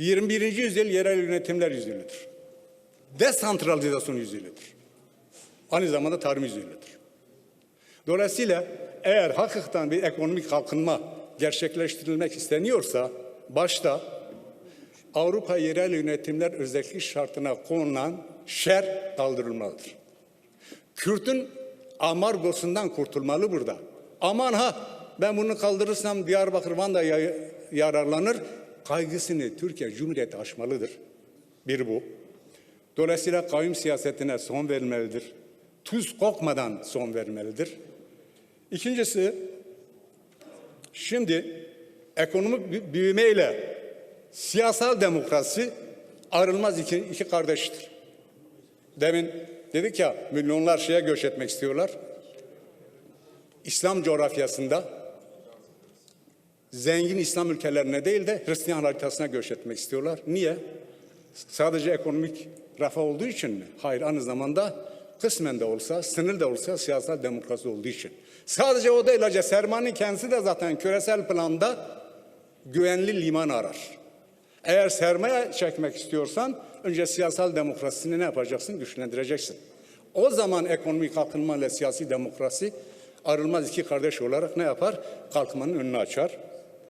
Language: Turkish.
21. yüzyıl yerel yönetimler yüzyılıdır. Desantralizasyon yüzyılıdır. Aynı zamanda tarım yüzyılıdır. Dolayısıyla eğer hakikaten bir ekonomik kalkınma gerçekleştirilmek isteniyorsa başta Avrupa yerel yönetimler özellik şartına konulan şer kaldırılmalıdır. Kürt'ün amargosundan kurtulmalı burada. Aman ha ben bunu kaldırırsam Diyarbakır Van'da ya- yararlanır. Kaygısını Türkiye Cumhuriyeti aşmalıdır. Bir bu. Dolayısıyla kayyum siyasetine son verilmelidir. Tuz kokmadan son vermelidir. İkincisi, şimdi ekonomik bü- büyümeyle siyasal demokrasi ayrılmaz iki, iki kardeştir. Demin dedik ya milyonlar şeye göç etmek istiyorlar. İslam coğrafyasında zengin İslam ülkelerine değil de Hristiyan haritasına göç etmek istiyorlar. Niye? Sadece ekonomik refah olduğu için mi? Hayır, aynı zamanda kısmen de olsa, sınır da olsa siyasal demokrasi olduğu için. Sadece o değil, hacı sermayenin kendisi de zaten küresel planda güvenli liman arar. Eğer sermaye çekmek istiyorsan önce siyasal demokrasisini ne yapacaksın? Güçlendireceksin. O zaman ekonomik kalkınma ile siyasi demokrasi ayrılmaz iki kardeş olarak ne yapar? Kalkmanın önünü açar.